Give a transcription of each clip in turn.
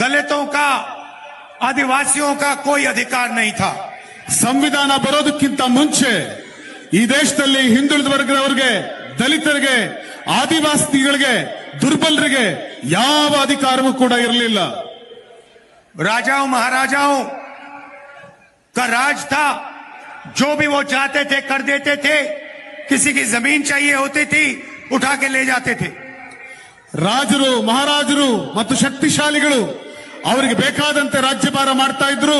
دلتوں کا آدیواسیوں کا کوئی ادھیکار نہیں تھا سمویدانہ برودک بھروک منچے یہ دش دیکھا ہندو دلت آدیواسی دربل کے یا راجاؤں مہاراجاؤں کا راج تھا جو بھی وہ چاہتے تھے کر دیتے تھے کسی کی زمین چاہیے ہوتی تھی اٹھا کے لے جاتے تھے ರಾಜರು ಮಹಾರಾಜರು ಮತ್ತು ಶಕ್ತಿಶಾಲಿಗಳು ಅವರಿಗೆ ಬೇಕಾದಂತೆ ರಾಜ್ಯಭಾರ ಮಾಡ್ತಾ ಇದ್ರು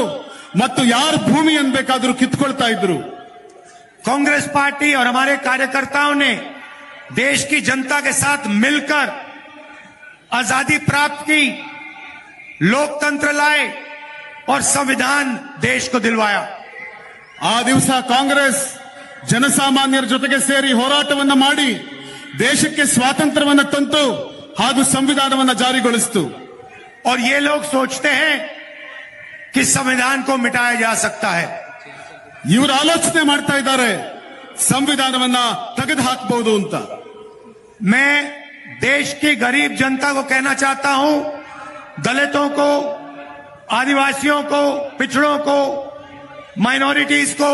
ಮತ್ತು ಯಾರ ಭೂಮಿಯನ್ನು ಬೇಕಾದರೂ ಕಿತ್ಕೊಳ್ತಾ ಇದ್ರು ಕಾಂಗ್ರೆಸ್ ಪಾರ್ಟಿ ಅವರ ಮಾರೆ कार्यकर्ताओं ದೇಶ ಕಿ ಜನತಾ ಸಾಥ್ ಮಿಲ್ಕರ್ ಆಜಾದಿ ಪ್ರಾಪ್ತಿ आजादी प्राप्त की लोकतंत्र लाए और ಆ ದಿವಸ ಕಾಂಗ್ರೆಸ್ ಜನಸಾಮಾನ್ಯರ ಜೊತೆಗೆ ಸೇರಿ ಹೋರಾಟವನ್ನು ಮಾಡಿ ದೇಶಕ್ಕೆ ಸ್ವಾತಂತ್ರ್ಯವನ್ನು ತಂತು بندہ جاری گڑتوں اور یہ لوگ سوچتے ہیں کہ سویدھان کو مٹایا جا سکتا ہے یور آلوچنے مرتا ادھر ہے سویدھان بندہ تھگت ہاتھ بہت ان کا میں دیش کی گریب جنتا کو کہنا چاہتا ہوں دلتوں کو آدی کو پچھڑوں کو مائنورٹیز کو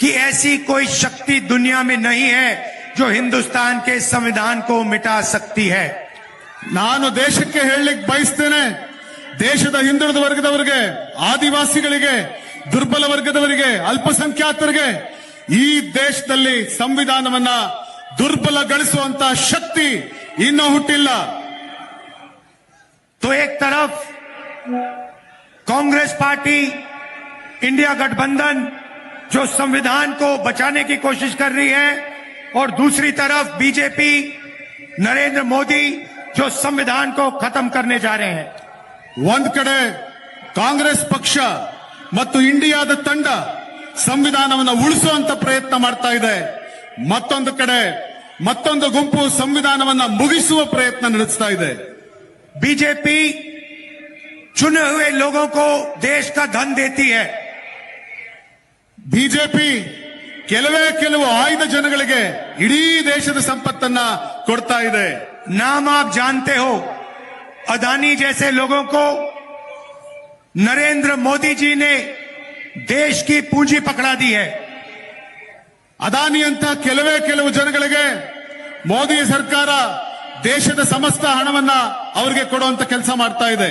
کہ ایسی کوئی شکتی دنیا میں نہیں ہے جو ہندوستان کے سمیدان کو مٹا سکتی ہے نانو دیکھ کے ہلک بائستے دیش ہر کے آدھی واسی وغیرہ گے دربل گھس شکتی انہوں ہٹ تو ایک طرف کانگریس پارٹی انڈیا بندن جو سنوھان کو بچانے کی کوشش کر رہی ہے اور دوسری طرف بی جے پی نریندر موڈی جو سمیدان کو ختم کرنے جا رہے ہیں وند کڑے کانگریس پکشا مطو انڈیا تنڈ سنگھانتا ہے متند کڑے ہی دے بی جے پی چنے ہوئے لوگوں کو دیش کا دھن دیتی ہے بی جے پی ಕೆಲವೇ ಕೆಲವು ಆಯ್ದ ಜನಗಳಿಗೆ ಇಡೀ ದೇಶದ ಸಂಪತ್ತನ್ನ ಕೊಡ್ತಾ ಇದೆ ನಾಮ ಜಾನತೆ ಹೋ ಅದಾನಿ ಜೈಸೆ ಲೋಕೋ ನರೇಂದ್ರ ಮೋದಿ मोदी जी ದೇಶ ಕಿ की ಪಕಡಾ ದಿ ಅಂತ ಕೆಲವೇ ಕೆಲವು ಜನಗಳಿಗೆ ಮೋದಿ ಸರ್ಕಾರ ದೇಶದ ಸಮಸ್ತ ಹಣವನ್ನ ಅವರಿಗೆ ಕೊಡುವಂತ ಕೆಲಸ ಮಾಡ್ತಾ ಇದೆ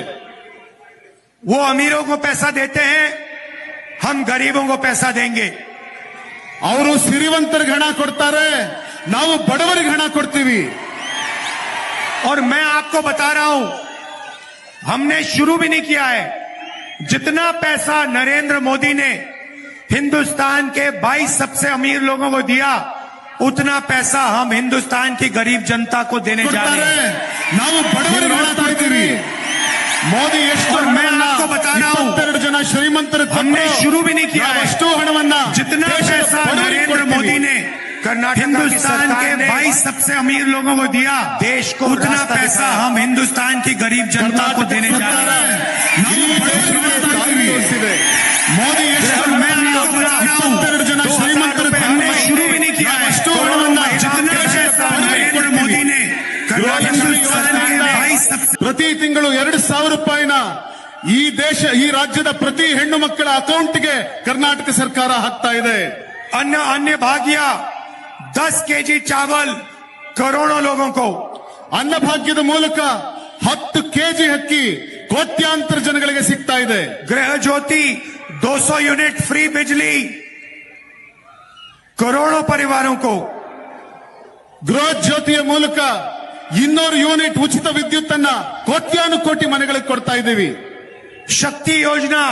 ಓ ಅಮೀರೋ ಪೈಸಾ ದೇತೆ देते ಹಮ್ हम गरीबों اور وہ سری ونتر گھڑا کرتا رہے نہ وہ بڑبڑ گھڑا کرتی ہوئی اور میں آپ کو بتا رہا ہوں ہم نے شروع بھی نہیں کیا ہے جتنا پیسہ نریندر مودی نے ہندوستان کے بائیس سب سے امیر لوگوں کو دیا اتنا پیسہ ہم ہندوستان کی گریب جنتا کو دینے جاتے رہے نہ وہ بڑبر گھڑا چاہتی ہوئی مودی جنا شری منتر ہم نے شروع بھی نہیں کیا مودی نے کرناٹک ہندوستان کے بائیس سب سے امیر لوگوں کو دیا دیش کو اتنا پیسہ ہم ہندوستان کی گریب جنتا کو دینے بتا رہا ہے مودی میل نا اتر جنا شری ರೂಪಾಯಿನ ಈ ದೇಶ ಈ ರಾಜ್ಯದ ಪ್ರತಿ ಹೆಣ್ಣು ಮಕ್ಕಳ ಅಕೌಂಟ್ಗೆ ಕರ್ನಾಟಕ ಸರ್ಕಾರ ಹಾಕ್ತಾ ಇದೆ ಅನ್ನ ಅನ್ನ ಭಾಗ್ಯ ದಸ್ ಕೆಜಿ ಚಾವಲ್ ಕರೋಡೋ ಲೋಗೋ ಅನ್ನಭಾಗ್ಯದ ಮೂಲಕ ಹತ್ತು ಕೆಜಿ ಹಕ್ಕಿ ಕೋಟ್ಯಾಂತರ ಜನಗಳಿಗೆ ಸಿಗ್ತಾ ಇದೆ ಗೃಹ ಜ್ಯೋತಿ ದೋಸೋ ಯೂನಿಟ್ ಫ್ರೀ ಬಿಜ್ಲಿ ಕರೋಡೋ ಪರಿವಾರ ಗೃಹ ಜ್ಯೋತಿಯ ಮೂಲಕ ಇನ್ನೂರು ಯೂನಿಟ್ ಉಚಿತ ವಿದ್ಯುತ್ ಅನ್ನ ಕೋಟ್ಯಾನು ಕೋಟಿ ಮನೆಗಳಿಗೆ ಕೊಡ್ತಾ ಇದ್ದೀವಿ ಶಕ್ತಿ ಯೋಜನಾ